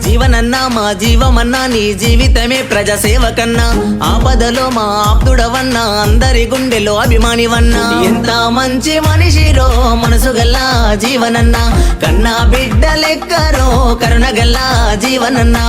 జీవనన్నా మా జీవమన్నా నీ జీవితమే ప్రజాసేవకన్నా. ఆపదలో మా ఆప్తుడవన్నా అందరి గుండెలో అభిమానివన్నా. ఎంత మంచి మనిషిరో మనసు గల్ల జీవనన్నా. కన్నా బిడ్డ లెక్కరో కరుణ గల్లా జీవనన్నా.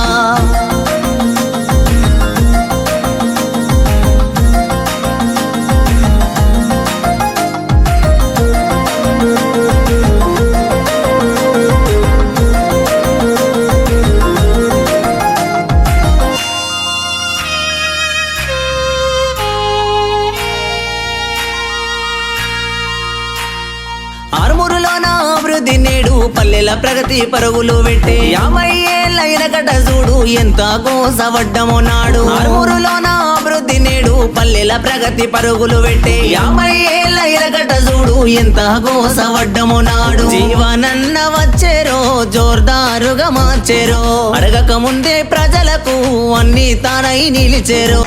ఆరుమూరులోన అభివృద్ధి నేడు పల్లెల ప్రగతి పరుగులు పెట్టే యాభై ఏళ్ళైన గడ్డ చూడు ఎంత కోసవడ్డమో నాడు. ఆరుమూరులోన అభివృద్ధి నేడు పల్లెల ప్రగతి పరుగులు పెట్టే యాభై ఏళ్ళైన గడ్డ చూడు ఎంత కోసవడ్డమో నాడు. జీవనన్న వచ్చేరో జోర్దారుగా మార్చేరో అడగక ముందే ప్రజలకు అన్ని తానై నిలిచేరో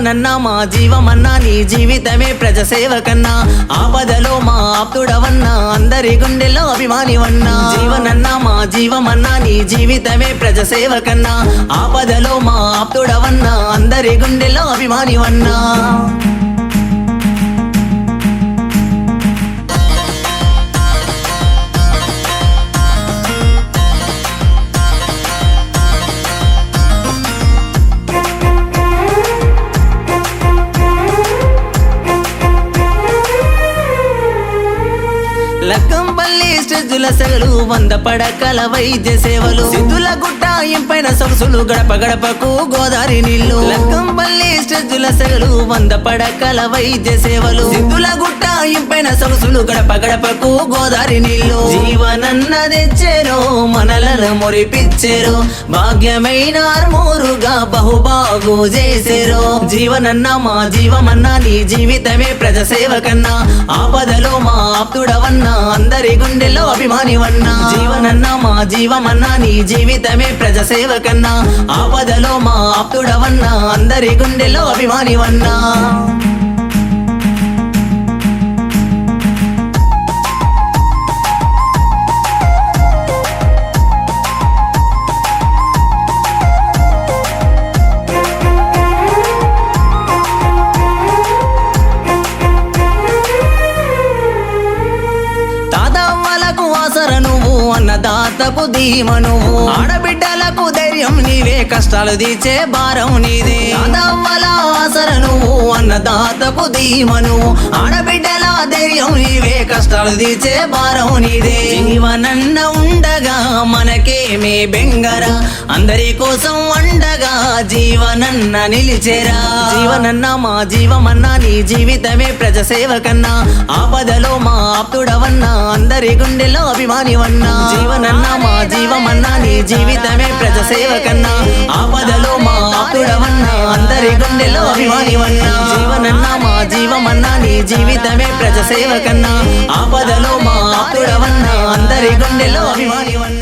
జీవనన్నా మా జీవమన్నా నీ జీవితమే ప్రజాసేవ కన్నా ఆపదలో మా ఆప్తుడవన్నా అందరి గుండెల్లో అభిమానివన్నా. జీవనన్నా మా జీవమన్నా నీ జీవితమే ప్రజాసేవ కన్నా ఆపదలో మా ఆప్తుడవన్నా అందరి గుండెల్లో అభిమానివన్నా. లక్కంపల్లి స్టెజ్జుల సెగలు వంద పడకల వైద్య సేవలు. సిద్ధుల గుట్ట ఇంపైన సొగసులు గడప గడపకు గోదావరి నీళ్ళు లక్కంపల్లి స్టెజ్జుల సెగలు వంద పడకల వైద్య సేవలు. సిద్ధుల గుట్ట ఇంపైన సొగసులు గడప గడపకు గోదావరి నీళ్ళు జీవనన్న తెచ్చేరో మనల మురిపిచ్చేరో భాగ్యమైన ఆర్మూరుగా బహుబాగు చేసేరో. జీవనన్న మా జీవమన్నా నీ జీవితమే ప్రజాసేవ కన్నా ఆపదలో మా ఆప్తుడవన్నా అందరి గుండెల్లో అభిమానివన్నా. జీవనన్నా మా జీవమన్నా నీ జీవితమే ప్రజాసేవ కన్నా ఆపదలో మా ఆప్తుడవన్నా అందరి గుండెల్లో అభిమానివన్నా. అన్నదాతకు ధీమను ఆడబిడ్డ సాయం నీవే కష్టాలు తీర్చే భారం నీదే. తాతవ్వల ఆసర నువ్వు అన్నదాతకు ధీమను. ఆడబిడ్డల ధైర్యం నీవే కష్టాలు తీర్చే భారం నీదే. జీవనన్న ఉండగా మనకేమే బెంగరా. అందరి కోసం అండగా జీవనన్న నిలిచేరా. జీవనన్న మా జీవమన్నా నీ జీవితమే ప్రజసేవ కన్నా ఆపదలో మా ఆప్తుడవన్నా అందరి గుండెలో అభిమానివన్నా. జీవనన్న మా జీవమన్నా నీ జీవితమే ప్రజసేవ కన్నా ఆపదలో మా ఆపుడవన్నా అందరి గుండెలో అభిమానివన్నా. జీవనన్నా మా జీవమన్నా నీ జీవితమే ప్రజాసేవ కన్నా. ఆపదలో మా ఆపుడవన్నా అందరి గుండెలో అభిమానివన్నా.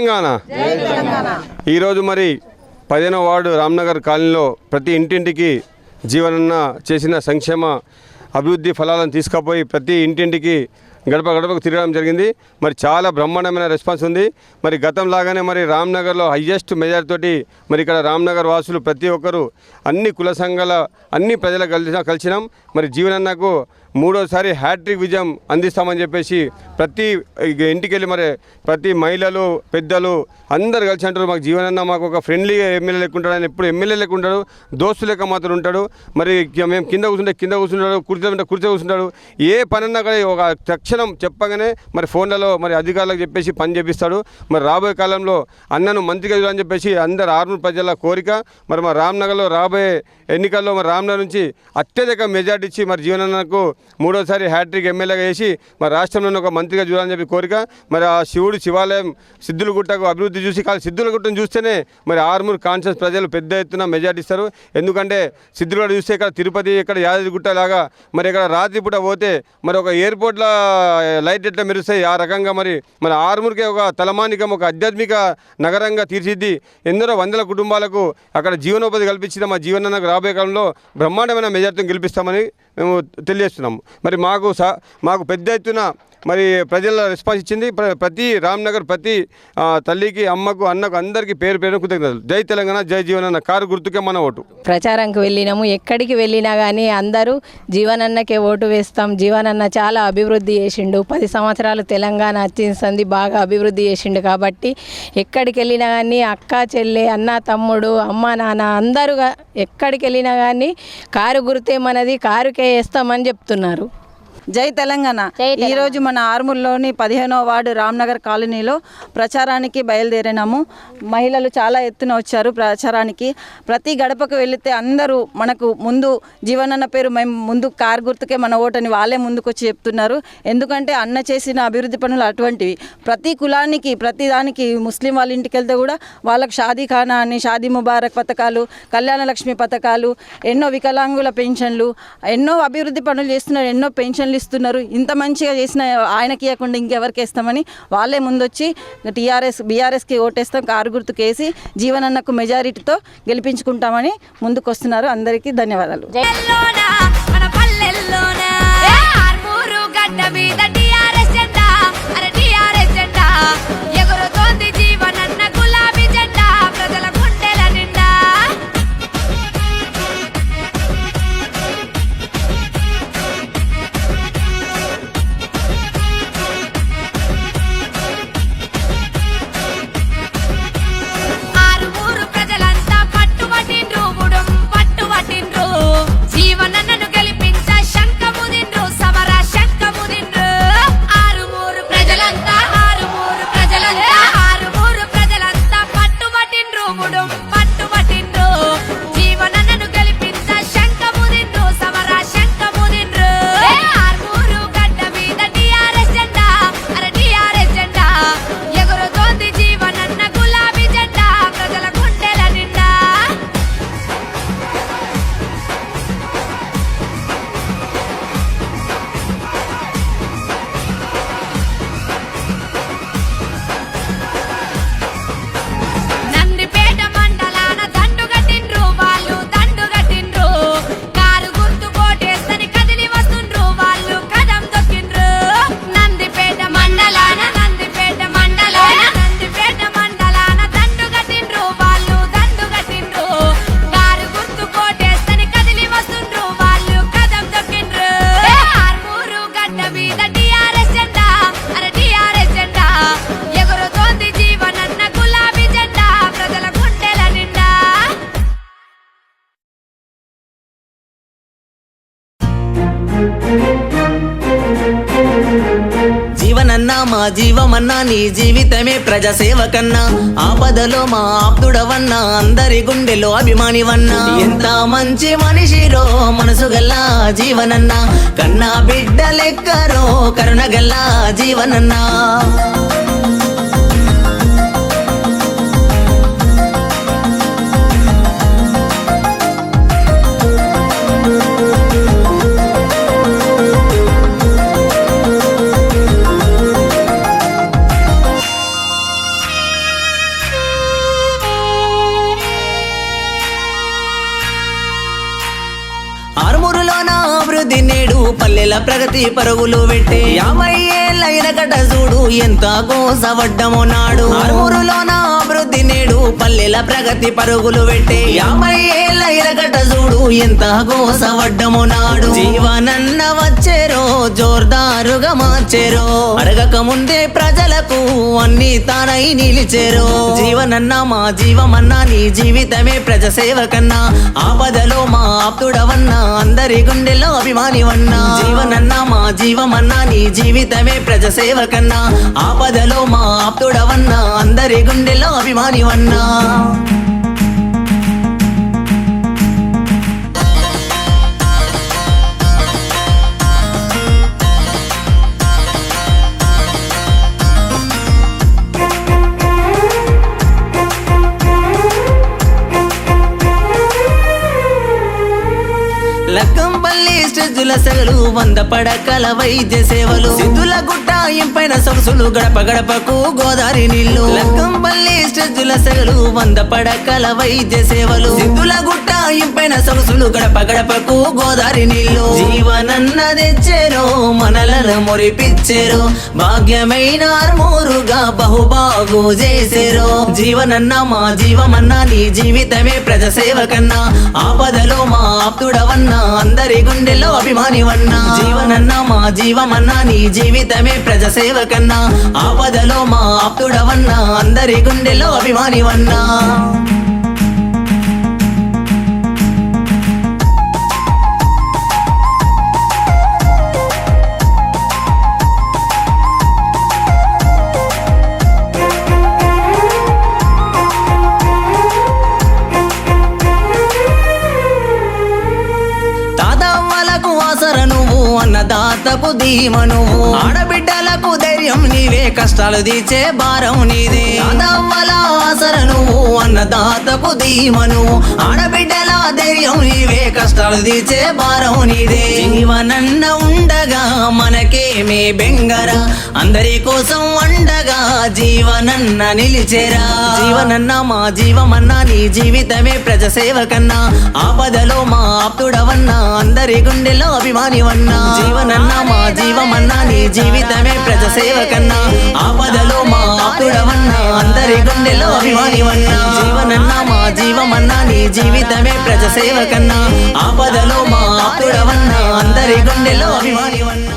తెలంగాణ. ఈరోజు మరి పదిహేనవ వార్డు రామ్నగర్ కాలనీలో ప్రతి ఇంటింటికి జీవనన్న చేసిన సంక్షేమ అభివృద్ధి ఫలాలను తీసుకుపోయి ప్రతి ఇంటింటికి గడప గడపకు తిరగడం జరిగింది. మరి చాలా బ్రహ్మాండమైన రెస్పాన్స్ ఉంది. మరి గతం లాగానే మరి రామ్నగర్లో హయ్యెస్ట్ మెజార్ తోటి మరి ఇక్కడ రామ్నగర్ వాసులు ప్రతి ఒక్కరు అన్ని కుల సంఘాల అన్ని ప్రజలు కలిసి కలిసినాం. మరి జీవనన్నకు మూడోసారి హ్యాట్రిక్ విజయం అందిస్తామని చెప్పేసి ప్రతి ఇంటికి వెళ్ళి మరి ప్రతి మహిళలు పెద్దలు అందరు కలిసి అంటారు మాకు జీవనన్న మాకు ఒక ఫ్రెండ్లీ ఎమ్మెల్యే లెక్క ఆయన ఎప్పుడు ఎమ్మెల్యే లెక్క ఉంటాడు దోస్తు లెక్క మాత్రం ఉంటాడు. మరి మేము కింద కూర్చుంటే కింద కూర్చుంటాడు కూర్చోమంటే కూర్చో కూర్చుంటాడు. ఏ పనన్నా కూడా ఒక తక్షణం చెప్పగానే మరి ఫోన్లలో మరి అధికారులకు చెప్పేసి పని చేపిస్తాడు. మరి రాబోయే కాలంలో అన్నను మంత్రిగా చూడాలని చెప్పేసి అందరు ఆర్మూర్ ప్రజల కోరిక మరి మా రామ్నగర్లో రాబోయే ఎన్నికల్లో మరి రామ్నగర్ నుంచి అత్యధిక మెజార్టీ ఇచ్చి మరి జీవనన్నకు మూడోసారి హ్యాట్రిక్ ఎమ్మెల్యేగా చేసి మరి రాష్ట్రంలోనే ఒక మంత్రిగా చూడాలని చెప్పి కోరిక. మరి ఆ శివుడు శివాలయం సిద్ధులగుట్టకు అభివృద్ధి చూసి కాదు సిద్ధులగుట్టను చూస్తేనే మరి ఆర్మూర్ కాన్షియస్ ప్రజలు పెద్ద ఎత్తున మెజార్టీ ఇస్తారు. ఎందుకంటే సిద్ధులగుట్ట చూస్తే ఇక్కడ తిరుపతి ఇక్కడ యాదగిరిగుట్ట లాగా మరి ఇక్కడ రాత్రిపూట పోతే మరి ఒక ఎయిర్పోర్ట్లో లైట్ ఎట్లా మెరుస్తాయి? ఆ రకంగా మరి మరి ఆర్మూర్కే ఒక తలమానికం ఒక ఆధ్యాత్మిక నగరంగా తీర్చిద్ది. ఎందరో వందల కుటుంబాలకు అక్కడ జీవనోపాధి కల్పించిన మా జీవనానికి రాబోయే కాలంలో బ్రహ్మాండమైన మెజార్టీని గెలిపిస్తామని మేము తెలియజేస్తున్నాము. మరి మాకు స మాకు పెద్ద ఎత్తున మరి ప్రజల రెస్పాన్స్ ఇచ్చింది. ప్ర- ప్రతి రామ్నగర్ ప్రతి తల్లికి అమ్మకు అన్నకు అందరికీ పేరు పేరు కృతజ్ఞతలు. జై తెలంగాణ జై జీవనన్న కారు గుర్తుకే మన ఓటు. ప్రచారంకి వెళ్ళినాము. ఎక్కడికి వెళ్ళినా కానీ అందరూ జీవనన్నకే ఓటు వేస్తాం. జీవనన్న చాలా అభివృద్ధి చేసిండు. పది సంవత్సరాలు తెలంగాణ వచ్చింది బాగా అభివృద్ధి చేసిండు కాబట్టి ఎక్కడికి వెళ్ళినా కానీ అక్క చెల్లె అన్న తమ్ముడు అమ్మ నాన్న అందరూ ఎక్కడికి వెళ్ళినా కానీ కారు గుర్తే మనది కారుకే వేస్తామని చెప్తున్నారు. జై తెలంగాణ. ఈ రోజు మన ఆర్మూర్లోని పదిహేనో వార్డు రామ్నగర్ కాలనీలో ప్రచారానికి బయలుదేరినాము. మహిళలు చాలా ఎత్తున వచ్చారు ప్రచారానికి. ప్రతి గడపకు వెళితే అందరూ మనకు ముందు జీవనన్న పేరు మేము ముందు కార్ గుర్తుకే మన ఓటని వాళ్ళే ముందుకు వచ్చి చెప్తున్నారు. ఎందుకంటే అన్న చేసిన అభివృద్ధి పనులు అటువంటివి. ప్రతి కులానికి ప్రతి దానికి ముస్లిం వాళ్ళ ఇంటికి వెళ్తే కూడా వాళ్ళకి షాదీ ఖానా అని షాదీ ముబారక్ పథకాలు కళ్యాణ లక్ష్మి పథకాలు ఎన్నో వికలాంగుల పెన్షన్లు ఎన్నో అభివృద్ధి పనులు చేస్తున్నారు ఎన్నో పెన్షన్లు ఇస్తున్నారు ఇంత మంచిగా చేసిన ఆయనకి ఇవ్వకుండా ఇంకెవరికి వేస్తామని వాళ్ళే ముందొచ్చి టీఆర్ఎస్ బీఆర్ఎస్కి ఓటేస్తాం కారు గుర్తుకు వేసి జీవనన్నకు మెజారిటీతో గెలిపించుకుంటామని ముందుకు వస్తున్నారు అందరికీ ధన్యవాదాలు. మన పల్లెల్లోనా? ఆర్మూరు గడ్డ మీద జీవమన్నా నీ జీవితమే ప్రజాసేవకన్నా. ఆపదలో మా ఆప్తుడవన్నా అందరి గుండెలో అభిమానివన్నా. ఎంత మంచి మనిషిరో మనసు గల్ల జీవనన్నా. కన్నా బిడ్డ లెక్కరో కరుణ గల్లా జీవనన్నా. పల్లెల ప్రగతి పరుగులు పెట్టే యాభై ఏళ్ళైన గడ్డ చూడు ఎంత గోసవడ్డమో నాడు. ఆర్మూరులోన అభివృద్ధి నేడు పల్లెల ప్రగతి పరుగులు పెట్టే యాభై ఏళ్ళైన గడ్డ చూడు ఎంత గోసవడ్డము నాడు. జీవనన్న వచ్చేరో జోర్దారుగా మార్చేరో అడగక ముందే ప్రజలకు అన్ని తానై నిలిచేరో జీవనన్న మా జీవమన్నా నీ జీవితమే ప్రజ సేవకన్నా. ఆపదలో మా ఆప్తుడవన్నా అందరి గుండెల్లో అభిమానివన్నా. జీవనన్న మా జీవమన్నా నీ జీవితమే ప్రజ సేవకన్నా. ఆపదలో మా ఆప్తుడవన్నా అందరి గుండెల్లో అభిమాని లక్కంపల్లి స్టెజ్జుల సెగలు వంద పడకల వైద్య సేవలు. సిద్ధుల గుట్ట ఇంపైన సొగసులు గడప గడపకు గోదావరి నీళ్ళు లక్కంపల్లి స్టెజ్జుల సెగలు వంద పడకల వైద్య సేవలు. సిద్ధుల గుట్ట ఇంపైన సొగసులు గడప గడపకు గోదావరి నీళ్ళు జీవనన్న తెచ్చేరో మనలను మురిపిచ్చేరో. భాగ్యమైన ఆర్మూరుగా బహుబాగు చేసేరు. జీవనన్న మా జీవమన్నా నీ జీవితమే ప్రజ సేవకన్నా ఆపదలో మా ఆప్తుడవన్నా అందరి గుండెల్లో అభిమానివన్నా జీవనన్నా మా జీవమన్నా నీ జీవితమే ప్రజసేవకన్నా. ఆపదలో మా ఆప్తుడవన్నా అందరి గుండెలో అభిమానివన్నా. ధీమ నువ్వు. ఆడబిడ్డలకు ధైర్యం నీవే కష్టాలు తీచే భారం నీదే. తాతవ్వల ఆసర నువ్వు అన్నదాతకు ధీమ నువ్వు ఆడబిడ్డల ధైర్యం నీవే కష్టాలు తీర్చే భారం నీదే. జీవనన్న ఉండగా మనకేమే బెంగరా. అందరి కోసం అండగా జీవనన్న నిలిచేరా. జీవనన్న మా జీవమన్నా నీ జీవితమే ప్రజ సేవకన్నా ఆపదలో మా ఆప్తుడవన్నా అందరి గుండెలో అభిమానివన్నా. జీవనన్న మా జీవమన్నా నీ జీవితమే ప్రజ సేవకన్నా ఆపదలో మా ఆప్తుడవన్నా అందరి గుండెలో అభిమానివన్నా. జీవనన్న మా జీవమన్నా నీ జీవితమే ప్రజ సేవకన్నా ఆపదలో మా ఆప్తుడవన్నా అందరి గుండెలో అభిమానివన్నా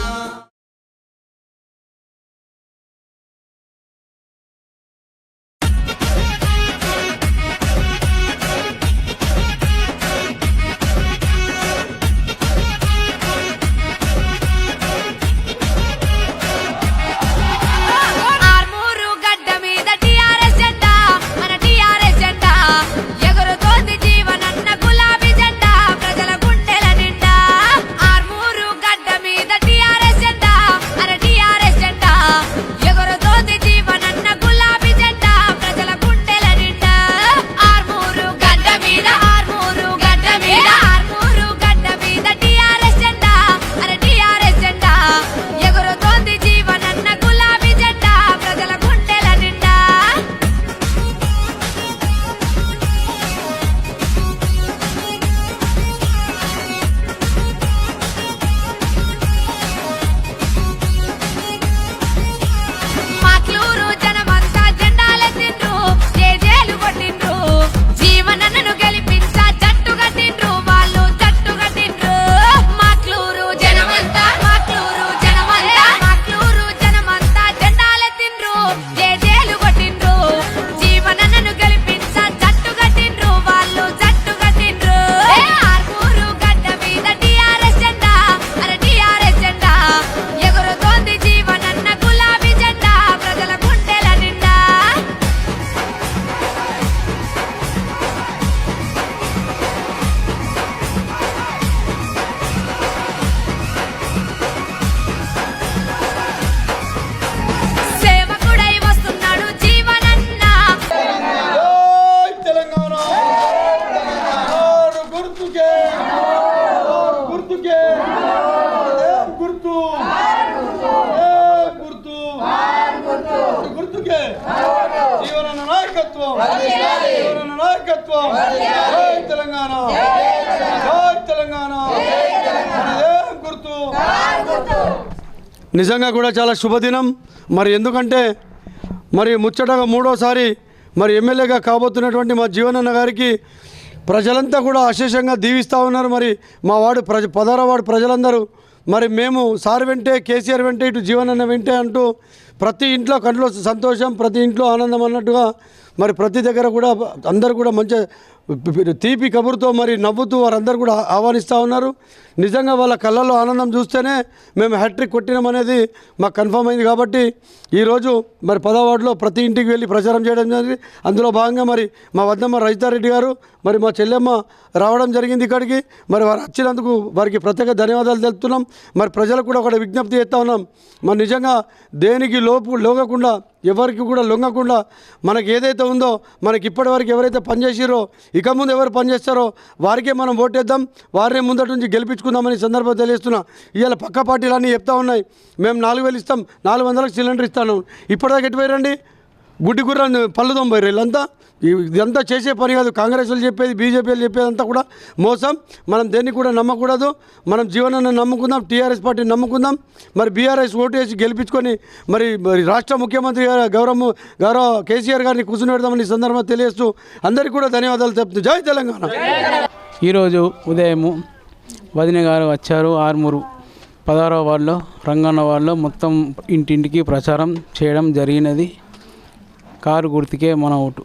నిజంగా కూడా చాలా శుభదినం. మరి ఎందుకంటే మరి ముచ్చటగా మూడోసారి మరి ఎమ్మెల్యేగా కాబోతున్నటువంటి మా జీవనన్న గారికి ప్రజలంతా కూడా అశేషంగా దీవిస్తూ ఉన్నారు. మరి మా వాడు ప్రజ పదారవాడు ప్రజలందరూ. మరి మేము సార్ వెంటే కేసీఆర్ వెంటే ఇటు జీవనన్న వెంటే అంటూ ప్రతి ఇంట్లో కంట్లో సంతోషం ప్రతి ఇంట్లో ఆనందం అన్నట్టుగా మరి ప్రతి దగ్గర కూడా అందరూ కూడా మంచి తీపి కబురుతో మరి నవ్వుతూ వారందరూ కూడా ఆహ్వానిస్తూ ఉన్నారు. నిజంగా వాళ్ళ కళ్ళల్లో ఆనందం చూస్తేనే మేము హ్యాట్రిక్ కొట్టినామనేది మాకు కన్ఫర్మ్ అయింది కాబట్టి ఈరోజు మరి పదవార్డులో ప్రతి ఇంటికి వెళ్ళి ప్రచారం చేయడం జరిగింది. అందులో భాగంగా మరి మా వద్దమ్మ రజితారెడ్డి గారు మరి మా చెల్లెమ్మ రావడం జరిగింది ఇక్కడికి. మరి వారు వచ్చినందుకు వారికి ప్రత్యేక ధన్యవాదాలు తెలుపుతున్నాం. మరి ప్రజలకు కూడా ఒక విజ్ఞప్తి చేస్తూ ఉన్నాం. మరి నిజంగా దేనికి లోపు లోగకుండా ఎవరికి కూడా లొంగకుండా మనకి ఏదైతే ఉందో మనకి ఇప్పటివరకు ఎవరైతే పనిచేసిరో ఇక ముందు ఎవరు పనిచేస్తారో వారికే మనం ఓటేద్దాం. వారినే ముందటి నుంచి గెలిపించుకుందామని సందర్భం తెలియస్తున్నా ఇవాళ పక్క పార్టీలు అన్నీ చెప్తా ఉన్నాయి. మేము నాలుగు వేలు ఇస్తాం నాలుగు వందలకు సిలిండర్ ఇస్తాను. ఇప్పటిదాకా ఎటు పోయారండి గుడ్డి గుర్రాన్ని పళ్ళు తొంభై వీళ్ళంతా? ఇదంతా చేసే పని కాదు. కాంగ్రెస్ వాళ్ళు చెప్పేది బీజేపీలు చెప్పేదంతా కూడా మోసం. మనం దేన్ని కూడా నమ్మకూడదు. మనం జీవనాన్ని నమ్ముకుందాం టీఆర్ఎస్ పార్టీని నమ్ముకుందాం. మరి బీఆర్ఎస్ ఓటు వేసి గెలిపించుకొని మరి మరి రాష్ట్ర ముఖ్యమంత్రి గౌరవ గౌరవ కేసీఆర్ గారిని కూర్చుని పెడదామని సందర్భంగా తెలియజేస్తూ అందరికీ కూడా ధన్యవాదాలు చెప్తూ జై తెలంగాణ. ఈరోజు ఉదయము వదిన గారు వచ్చారు ఆర్మూరు. పదహారవ వార్డులో రంగన్న వార్డులో మొత్తం ఇంటింటికి ప్రచారం చేయడం జరిగినది. కారు గుర్తుకే మన ఓటు.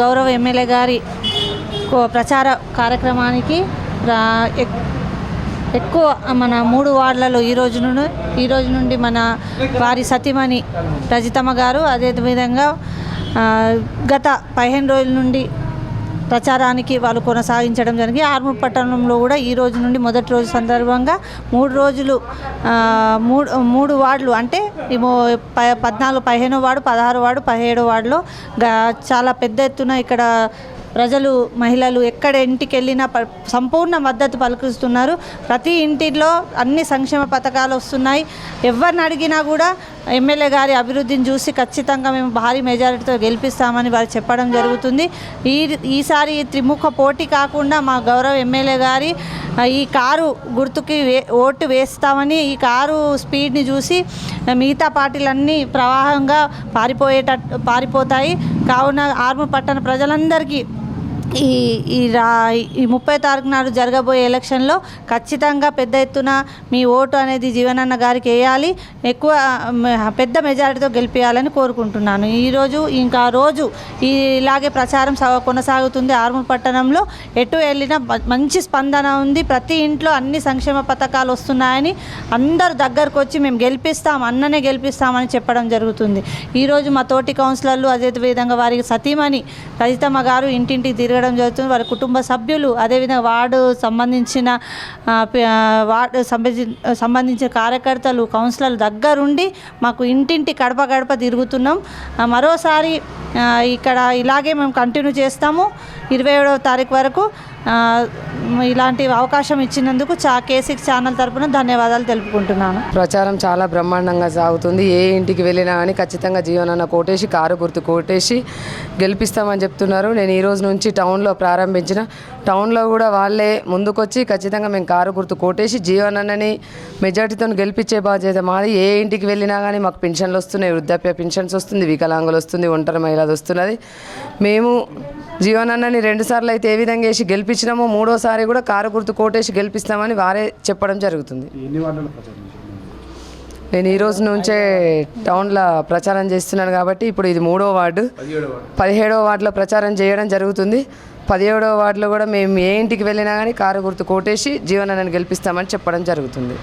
గౌరవ ఎమ్మెల్యే గారి కో- ప్రచార కార్యక్రమానికి ఎక్కువ మన మూడు వార్డులలో ఈ రోజు నుండి ఈ రోజు నుండి మన వారి సతీమణి రజితమ్మ గారు అదేవిధంగా గత పదిహేను రోజుల నుండి ప్రచారానికి వాళ్ళు కొనసాగించడం జరిగింది. ఆర్మూర్ పట్టణంలో కూడా ఈ రోజు నుండి మొదటి రోజు సందర్భంగా మూడు రోజులు మూడు మూడు వార్డులు అంటే పద్నాలుగు పదిహేనో వార్డు పదహారు వార్డు పదిహేడు వార్డులో గా- చాలా పెద్ద ఎత్తున ఇక్కడ ప్రజలు మహిళలు ఎక్కడ ఇంటికి వెళ్ళినా ప- సంపూర్ణ మద్దతు పలుకుస్తున్నారు. ప్రతి ఇంటిలో అన్ని సంక్షేమ పథకాలు వస్తున్నాయి. ఎవరిని అడిగినా కూడా ఎమ్మెల్యే గారి అభివృద్ధిని చూసి ఖచ్చితంగా మేము భారీ మెజారిటీతో గెలిపిస్తామని వారు చెప్పడం జరుగుతుంది. ఈ ఈసారి త్రిముఖ పోటీ కాకుండా మా గౌరవ ఎమ్మెల్యే గారి ఈ కారు గుర్తుకి వే ఓటు వేస్తామని ఈ కారు స్పీడ్ని చూసి మిగతా పార్టీలన్నీ ప్రవాహంగా పారిపోయేటట్టు పారిపోతాయి. కావున ఆర్మూర్ పట్టణ ప్రజలందరికీ ఈ ఈ రా ఈ ముప్పై తారీఖు నాడు జరగబోయే ఎలక్షన్లో ఖచ్చితంగా పెద్ద ఎత్తున మీ ఓటు అనేది జీవనన్న గారికి వేయాలి. ఎక్కువ పెద్ద మెజారిటీతో గెలిపించాలని కోరుకుంటున్నాను. ఈరోజు ఇంకా రోజు ఇలాగే ప్రచారం సా- కొనసాగుతుంది. ఆర్మూర్ పట్టణంలో ఎటు వెళ్ళినా మంచి స్పందన ఉంది. ప్రతి ఇంట్లో అన్ని సంక్షేమ పథకాలు వస్తున్నాయని అందరు దగ్గరకు వచ్చి మేము గెలిపిస్తాం అన్ననే గెలిపిస్తామని చెప్పడం జరుగుతుంది. ఈరోజు మా తోటి కౌన్సిలర్లు అదే విధంగా వారికి సతీమణి రజితమ్మ గారు ఇంటింటికి తిరగడం జరుగుతుంది. వారి కుటుంబ సభ్యులు అదేవిధంగా వార్డు సంబంధించిన వార్డు సంబంధించి సంబంధించిన కార్యకర్తలు కౌన్సిలర్లు దగ్గరుండి మాకు ఇంటింటి గడప గడప తిరుగుతున్నాం. మరోసారి ఇక్కడ ఇలాగే మేము కంటిన్యూ చేస్తాము. ఇరవై ఏడవ తారీఖు వరకు ఇలాంటి అవకాశం ఇచ్చినందుకు చా కేసిక్స్ ఛానల్ తరపున ధన్యవాదాలు తెలుపుకుంటున్నాను. ప్రచారం చాలా బ్రహ్మాండంగా సాగుతుంది. ఏ ఇంటికి వెళ్ళినా కానీ ఖచ్చితంగా జీవనన్న కోటేసి కారు గుర్తు కోటేసి గెలిపిస్తామని చెప్తున్నారు. నేను ఈ రోజు నుంచి టౌన్లో ప్రారంభించిన టౌన్లో కూడా వాళ్ళే ముందుకొచ్చి ఖచ్చితంగా మేము కారు గుర్తు కోటేసి జీవనన్నని మెజార్టీతో గెలిపించే బాధ్యత మాది. ఏ ఇంటికి వెళ్ళినా కానీ మాకు పెన్షన్లు వస్తున్నాయి వృద్ధాప్య పెన్షన్స్ వస్తుంది వికలాంగులు వస్తుంది ఒంటరి మహిళలు వస్తున్నది. మేము జీవనన్నని రెండు సార్లు అయితే ఏ విధంగా వేసి గెలిపించినామో మూడోసారి కూడా కారు గుర్తు కోటేసి గెలిపిస్తామని వారే చెప్పడం జరుగుతుంది. నేను ఈ రోజు నుంచే టౌన్లో ప్రచారం చేస్తున్నాను కాబట్టి ఇప్పుడు ఇది మూడో వార్డు. పదిహేడవ వార్డులో ప్రచారం చేయడం జరుగుతుంది. పదిహేడవ వార్డులో కూడా మేము ఏ ఇంటికి వెళ్ళినా కానీ కారు గుర్తు కోటేసి జీవనాన్ని గెలిపిస్తామని చెప్పడం జరుగుతుంది.